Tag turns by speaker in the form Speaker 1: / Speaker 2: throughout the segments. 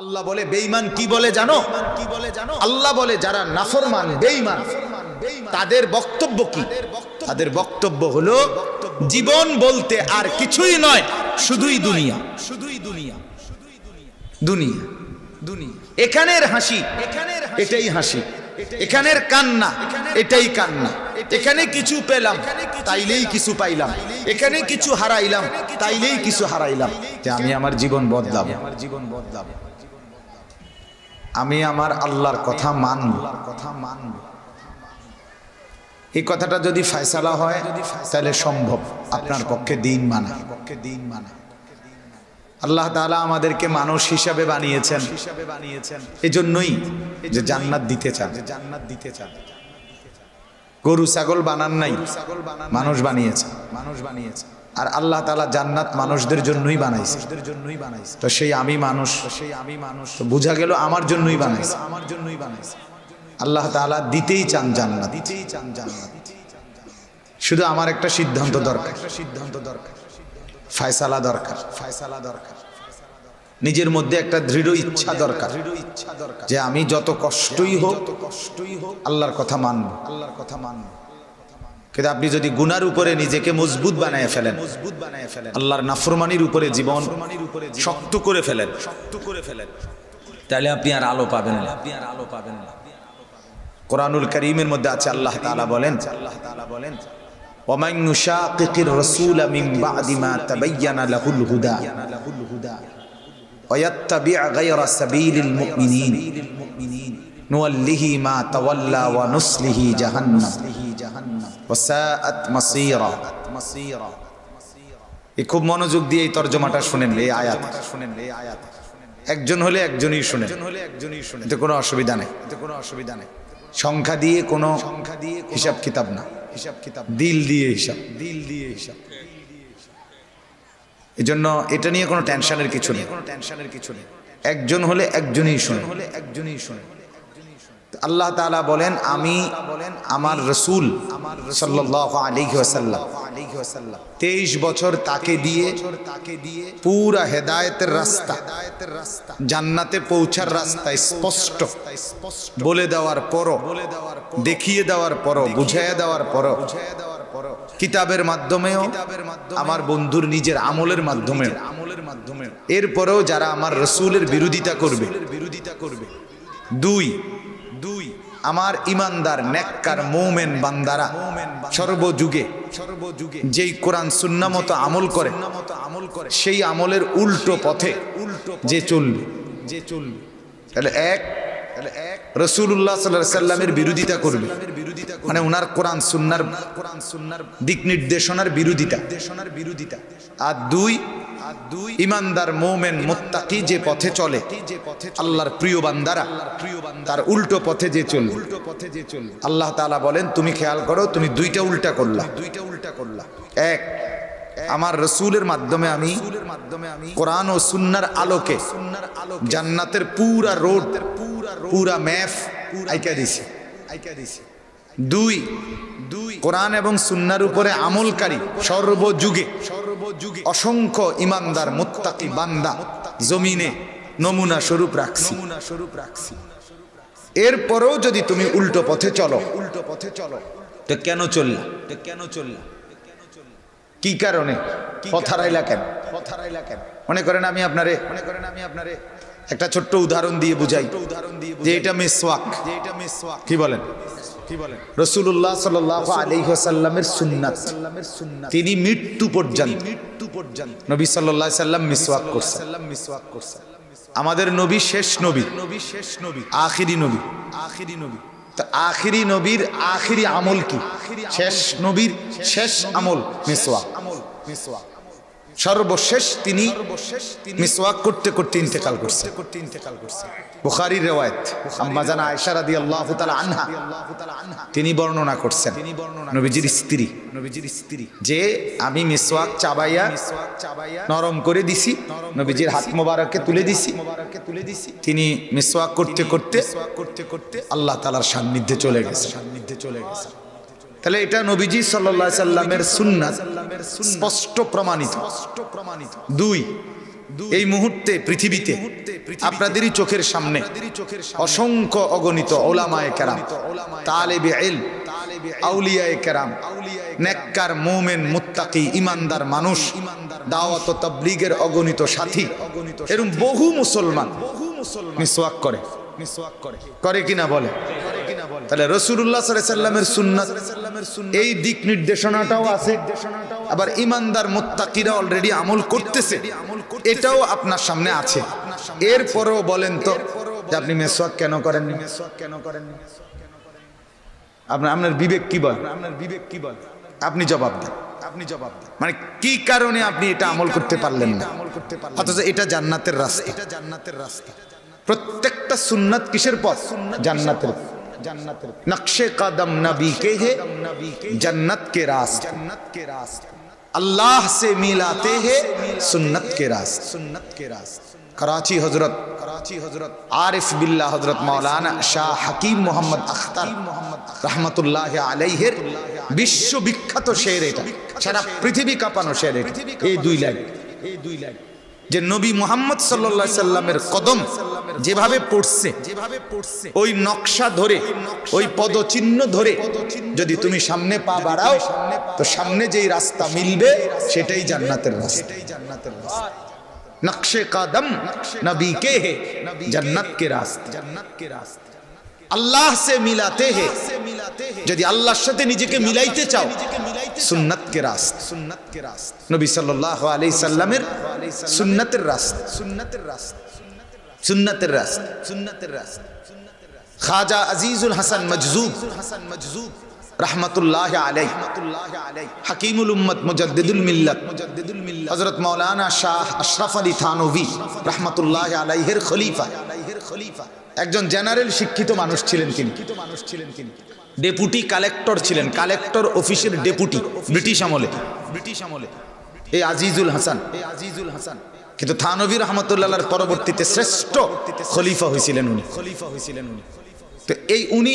Speaker 1: আল্লাহ বলে, বেঈমান কি বলে জানো? কি বলে জানো আল্লাহ বলে, যারা নাফরমান, বেঈমান, তাদের বক্তব্য কি? তাদের বক্তব্য হলো, জীবন বলতে আর কিছুই নয়, শুধুই দুনিয়া। শুধুই দুনিয়া। শুধুই দুনিয়া দুনিয়া দুনিয়া এখানের হাসি এখানের এটাই হাসি। এখানের কান্না, এটাই কান্না। এখানে কিছু পেলাম, তাইলেই কিছু পাইলাম। এখানে কিছু হারাইলাম, তাইলেই কিছু হারাইলাম। যে আমি আমার জীবন বদলাম আমার জীবন বদলাম আমি আমার আল্লাহর কথা মানব। কথা মানব এই কথাটা যদি ফয়সালা হয়, তাহলে সম্ভব। আপনার পক্ষে দিন মানা। পক্ষে দিন মানা আল্লাহ তাআলা আমাদেরকে মানুষ হিসাবে বানিয়েছেন। হিসাবে বানিয়েছেন এজন্যই যে জান্নাত দিতে চান। যে জান্নাত দিতে চান গরু, ছাগল বানান নাই ছাগল বানান মানুষ বানিয়েছে মানুষ বানিয়েছে। আর আল্লাহ তাআলা জান্নাত মানুষদের জন্যই বানাইছে। জন্যই বানাইছে তো সেই আমি মানুষ সেই আমি মানুষ বোঝা গেল আমার জন্যই বানাইছে। আমার জন্যই বানাইছে আল্লাহ তাআলা দিতেই চান জান্নাত। দিতেই চান জান্নাত শুধু আমার একটা সিদ্ধান্ত দরকার। একটা সিদ্ধান্ত দরকার ফায়সালা দরকার। ফায়সালা দরকার নিজের মধ্যে একটা দৃঢ় ইচ্ছা দরকার। দৃঢ় ইচ্ছা দরকার যে আমি যত কষ্টই হোক কষ্টই হোক আল্লাহর কথা মানব আল্লাহর কথা মানব। কিন্তু আপনি যদি গুনার উপরে নিজেকে মজবুত বানায় ফেলেন মজবুত বানায় ফেলেন আল্লাহর নাফরমানির উপরে জীবন উপরে শক্ত করে ফেলেন শক্ত করে ফেলেন তাহলে আপনি আর আলো পাবেন না আপনি আর আলো পাবেন না কোরআনুল করিমের মধ্যে আছে আল্লাহ তাআলা বলেন আল্লাহ তাআলা বলেন ومن يشاقق الرسول من بعد ما تبين له الهدى ويتبع غير سبيل المؤمنين نوله ما تولى ونصله جهنم এ খুব মনোযোগ দিয়ে এই তর্জমাটা শুনেন এই আয়াত শুনেন এই আয়াত। একজন হলে একজনই শুনে হলে একজনই শুনে এতে কোনো অসুবিধা নেই। এতে কোনো অসুবিধা নেই সংখ্যা দিয়ে কোনো সংখ্যা দিয়ে হিসাব কিতাব না। হিসাব কিতাব দিল দিয়ে হিসাব। দিল দিয়ে হিসাব এজন্য এটা নিয়ে কোনো টেনশনের কিছু নেই কোনো টেনশনের কিছু নেই। একজন হলে একজনই শুনে হলে একজনই শুনে আল্লাহ তাআলা বলেন, আমি আমার রসুল 23 বছর তাকে দিয়ে তাকে দিয়ে পুরা হেদায়েতের রাস্তা রাস্তা জান্নাতে পৌঁছার রাস্তা স্পষ্ট বলে দেওয়ার পরও বলে দেওয়ার দেখিয়ে দেওয়ার পরও, বুঝাইয়া দেওয়ার পরও বুঝাইয়া দেওয়ার কিতাবের মাধ্যমেও, আমার বন্ধুর নিজের আমলের মাধ্যমে আমলের মাধ্যমে এরপরেও যারা আমার রসুলের বিরোধিতা করবে বিরোধিতা করবে, দুই দুই, আমার ইমানদার, নেককার, মৌমেন বান্দারা। সর্বযুগে সর্বযুগে যেই কোরআন, সুন্না মতো আমল করে আমল করে সেই আমলের উল্টো পথে উল্টো যে চলবে যে চলবে। তাহলে এক তাহলে এক রসুল্লাহ সাল্লাহ সাল্লামের বিরোধিতা করবে। মানে ওনার কোরআন সুন্নার কোরআন সুন্নার দিক নির্দেশনার বিরোধিতা। দেশনার বিরোধিতা। আর দুই আর দুই ইমানদার মোমেন মোত্তাকি যে পথে চলে যে পথে আল্লাহর প্রিয় বান্দারা প্রিয় তার উল্টো পথে যে চল উল্টো পথে যে চল আল্লাহ তাআলা বলেন তুমি খেয়াল করো তুমি দুইটা উল্টা করলা। দুইটা উল্টা করলা। এক আমার রসুলের মাধ্যমে আমি মাধ্যমে আমি কোরআন ও সুন্নার আলোকে জান্নাতের পুরা রোড পুরা পুরা ম্যাপ আইকা দিছি। আইকা দিছি। দুই দুই। কোরআন এবং সুন্নার উপরে আমলকারী সর্বযুগে সর্বযুগে। অসংখ্য ইমানদার মোত্তাকি বান্দা জমিনে নমুনা স্বরূপ রাখছি। নমুনা স্বরূপ রাখছি। এরপরেও যদি তুমি উল্টো পথে চলো। উল্টো পথে চলো। তো কেন চললা? তো কেন চললা? কি কারণে? পথারাইলা কেন? পথারাইলা কেন? মনে করেন আমি আপনারে মনে করেন আমি আপনারে একটা ছোট্ট উদাহরণ দিয়ে বুঝাই। উদাহরণ দিয়ে যে এটা মিসওয়াক যে এটা মিসওয়াক কি বলেন কি বলেন? রসুল্লাহ সাল্লাহ সুন্নাত। তিনি মৃত্যু পর্যন্ত মৃত্যু পর্যন্ত নবী সাল্লাহ সাল্লাম মিসওয়াক করছেন। মিসওয়াক করছেন। আমাদের নবী শেষ নবী। নবী শেষ নবী। আখিরি নবী। আখিরি নবী। আখিরি নবীর আখিরি আমল কি? শেষ নবীর শেষ আমল মিসওয়াক। আমল মিসওয়াক। সর্বশেষ তিনি মিসওয়াক করতে করতে ইন্তেকাল করছে করতে ইন্তেকাল করছে বুখারীর রেওয়ায়েত, আম্মাজান আয়েশা রাদিয়াল্লাহু তাআলা আনহা। তিনি বর্ণনা করছেন, নবীজির স্ত্রী নবীজির স্ত্রী যে আমি মিসওয়াক চাবাইয়া নরম করে দিছি, নবীজির হাত মোবারককে তুলে দিছি। তুলে দিছি তিনি মিসওয়াক করতে করতে করতে করতে আল্লাহ তাআলার সান্নিধ্যে চলে গেছে। সান্নিধ্যে চলে গেছে তাহলে এটা নবীজি সাল্লাহ সাল্লামের সুন্নাত, স্পষ্ট প্রমাণিত প্রমাণিত। দুই, এই মুহূর্তে, পৃথিবীতে আপনাদেরই চোখের সামনে অসংখ্য অগণিত ওলামায়ে কেরাম তালেবে এল আউলিয়ায়ে কেরাম নেককার মোমেন মুত্তাকি ইমানদার মানুষ দাওয়াত তাবলীগের অগণিত সাথী এরকম বহু মুসলমান মিসওয়াক করে। মিসওয়াক করে। করে কিনা বলে? তাহলে রসুল্লাহ সাল্লামের সুন্নাত এই দিক নির্দেশনাটাও আছে। আবার ইমানদার মোত্তাকিরা অলরেডি আমল করতেছে। এটাও আপনার সামনে আছে। এরপরেও বলেন তো আপনি মেসওয়াক কেন করেন মেসওয়াক কেন করেন আপনার আপনার বিবেক কি বল? আপনার বিবেক কি বল আপনি জবাব দেন। আপনি জবাব দেন মানে কি কারণে আপনি এটা আমল করতে পারলেন না? আমল করতে পারলেন অথচ এটা জান্নাতের রাস্তা। এটা জান্নাতের রাস্তা প্রত্যেকটা সুন্নাত কিসের পথ? জান্নাতের জান্নাতের নকশে কদম নবী কে হে? জান্নাত কে রাস জান্নাত কে রাস আল্লাহ সে মিলাতে হে সুন্নত কে রাস সুন্নত কে রাস্তা? করাচি হজরত کراچی حضرت عارف باللہ حضرت مولانا شاہ حکیم محمد اختر رحمت اللہ علیہ বিশ্ব বিখ্যাত শের এটা। সারা পৃথিবী কাঁপানো শের এটা। এই দুই লাইন। এই দুই লাইন যে নবী মোহাম্মদ সাল্লা সাল্লামের কদম যেভাবে পড়ছে যেভাবে পড়ছে ওই নকশা ধরে, ওই পদচিহ্ন ধরে যদি তুমি সামনে পা বাড়াও, তো সামনে যেই রাস্তা মিলবে সেটাই জান্নাতের রাস্তা সেটাই জান্নাতের রাস্তা। নকশে কাদম, নবী কে হে? জন্নত কে রাস্তা? জন্নত কে রাস্তা আল্লাহ সে মিলাতে হে। যদি আল্লাহর সাথে নিজেকে মিলাইতে চাও, সুন্নত কে রাস্ত? সুন্নত কে রাস্ত নবী সাল্লাল্লাহু আলাইহি সাল্লামের সুন্নতের রাস্ত। সুন্নতের রাস্ত। সুন্নতের রাস্ত সুন্নতের রাস্ত খাজা আজিজুল হাসান মজজুব হাসান মজজুব রহমতুল্লাহ আলাই হাকিমুল উম্মত, মুজদ্দিদুল মিল্লাত। মুজদ্দিদুল মিল্লাত হযরত মাওলানা শাহ আশরাফ আলী থানভী রহমতুল্লাহ আলাইহির খলিফা। খলিফা একজন জেনারেল শিক্ষিত মানুষ ছিলেন তিনি। মানুষ ছিলেন তিনি ডেপুটি কালেক্টর ছিলেন, কালেক্টর অফিসের ডেপুটি ব্রিটিশ আমলে। ব্রিটিশ আমলে এই আজিজুল হাসান। এই আজিজুল হাসান কিন্তু থানভী রহমতুল্লাহর পরবর্তীতে শ্রেষ্ঠ খলিফা হয়েছিলেন উনি খলিফা হয়েছিলেন উনি। তো এই উনি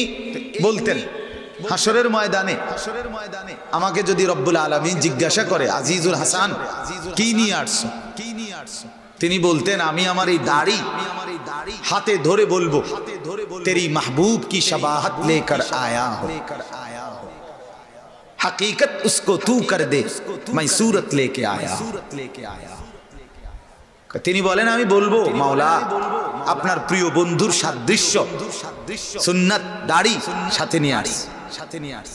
Speaker 1: বলতেন হাসরের ময়দানে হাসরের ময়দানে আমাকে যদি রব্বুল আলমিন জিজ্ঞাসা করে আজিজুল হাসান কি নিয়ে আসছো কি নিয়ে আসছো তিনি বলতেন আমি আমার এই দাড়ি আমার এই দাড়ি হাতে ধরে বলবো হাতে ধরে বলবো তেরি মাহবুব কি शबाहत लेकर आया हो लेकर आया हो हकीकत उसको तू कर दे मैं सूरत लेके आया सूरत लेके आया তিনি বলেন আমি বলবো মাওলা আপনার প্রিয় বন্ধুর সাদৃশ্য সুন্নাত দাড়ি সাথে নিয়ে আস সাথে নিয়ে আস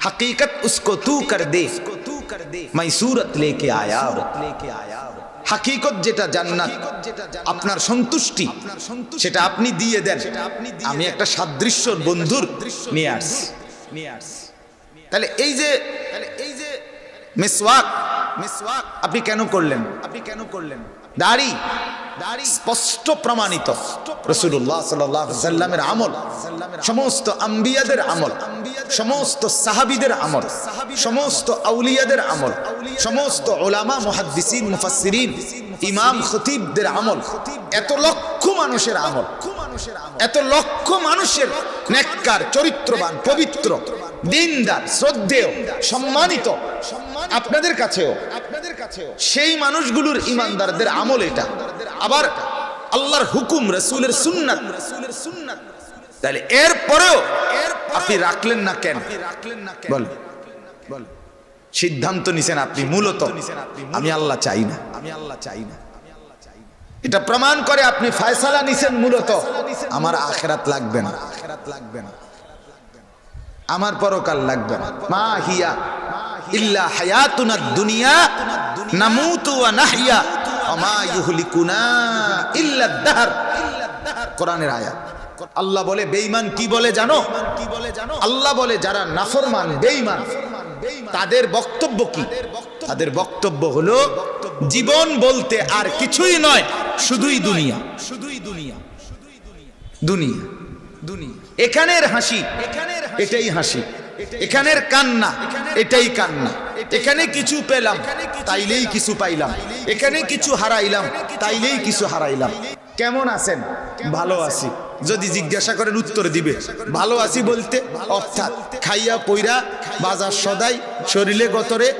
Speaker 1: हकीकत उसको तू कर दे तू कर दे मैं सूरत लेके आया लेके आया হাকিকত যেটা জান্নাত আপনার সন্তুষ্টি সেটা আপনি দিয়ে দেন আমি একটা সাদৃশ্য বন্ধুর নিয়ে আসছি নিয়ে আসছি তাহলে এই যে তাহলে এই যে মিসওয়াক মিসওয়াক আপনি কেন করলেন আপনি কেন করলেন দাড়ি স্পষ্ট প্রমাণিত। রসুল্লাহ সাল্লামের আমল, সমস্ত আম্বিয়াদের আমল, সমস্ত সাহাবিদের আমল, সমস্ত আউলিয়াদের আমল, সমস্ত ওলামা মুহাদ্দিসিন, মুফাসসিরিন, ইমাম, খতিবদের আমল, এত লক্ষ মানুষের আমল, এত লক্ষ মানুষের নেককার, চরিত্রবান, পবিত্র, দিনদার, শ্রদ্ধেয়, সম্মানিত, আপনাদের কাছেও সেই মানুষগুলোর ইমানদারদের আমল এটা। আবার আল্লাহর হুকুম রসুলের সুন্নাত। রসুলের সুন্নাত। তাহলে এর পরেও আপনি রাখলেন না কেন? বল। সিদ্ধান্ত নিছেন আপনি মূলত। আমি আল্লাহ চাই না। আমি আল্লাহ চাই না। এটা প্রমাণ করে আপনি ফয়সালা নিছেন মূলত। আমার আখেরাত লাগবে না। আখেরাত লাগবে না। আমার পরকাল লাগবে না। মা হিয়া। ইল্লা হায়াতুনা দুনিয়া নামুতু ওয়া নাহইয়া আমা ইউহলিকুনা ইল্লা দাহর কোরআনের আয়াত। আল্লাহ বলে, বেঈমান কি বলে জানো? কি বলে জানো আল্লাহ বলে, যারা নাফরমান, বেঈমান, তাদের বক্তব্য কি? তাদের বক্তব্য হলো, জীবন বলতে আর কিছুই নয়, শুধুই দুনিয়া। শুধুই দুনিয়া। দুনিয়া। দুনিয়া এখানের হাসি এখানের এটাই হাসি। এখানের কান্না, এটাই কান্না। এখানে কিছু পেলাম, তাইলেই কিছু পাইলাম। এখানে কিছু হারাইলাম, তাইলেই কিছু হারাইলাম। কেমন আছেন? ভালো আছি। যদি জিজ্ঞাসা করেন উত্তর দিবে। ভালো আছি বলতে অর্থাৎ খাইয়া পইরা বাজার সদাই, শরীরে গতরে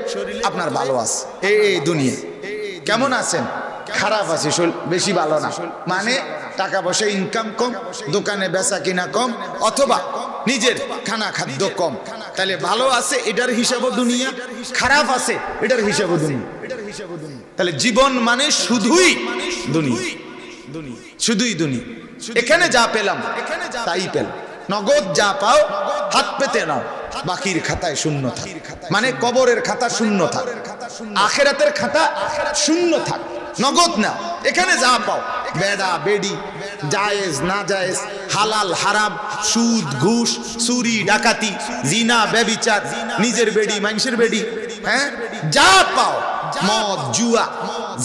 Speaker 1: আপনার ভালো আছে। এই দুনিয়া। কেমন আছেন? খারাপ আছে বেশি ভালো না। মানে টাকা পয়সা ইনকাম কম, দোকানে বেচা কিনা কম, অথবা নিজের খানা খাদ্য কম। তাহলে ভালো আছে এটার হিসাবও দুনিয়া খারাপ আছে এটার হিসাবও দুনিয়া। তাহলে জীবন মানে শুধুই দুনিয়া। শুধুই দুনিয়া। এখানে যা পেলাম তাই পেলাম। নগদ যা পাও হাত পেতে নাও। বাকির খাতায় শূন্য থাক। মানে কবরের খাতা শূন্য থাক। আখেরাতের খাতা শূন্য থাক। নগদ না এখানে যা পাও। বেড়া বেডি জায়েজ, না জায়েজ, হালাল, হারাম, সুদ, ঘুষ, চুরি, ডাকাতি, জিনা, ব্যবিচার, নিজের বেডি, মানুষের বেডি হ্যাঁ? যা পাও, মদ, জুয়া,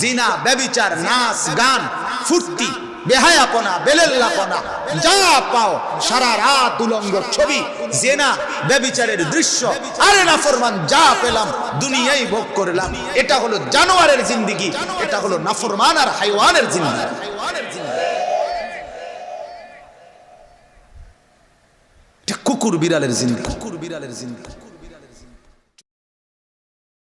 Speaker 1: জিনা, ব্যবিচার, নাচ, গান, ফুর্তি, বেহায়াপনা, বেলেল্লাপনা, যা পাও, সারা রাত উলঙ্গ ছবি, জেনা, ব্যবিচারের দৃশ্য, আরে না ফরমান, যা পেলাম দুনিয়াই ভোগ করলাম। এটা হলো জানোয়ারের জিন্দিগি, এটা হলো নাফরমান আর হাইওয়ানের জিন্দিগি। কুকুর বিড়ালের জিন্দা কুকুর বিড়ালের জিন্দিগি।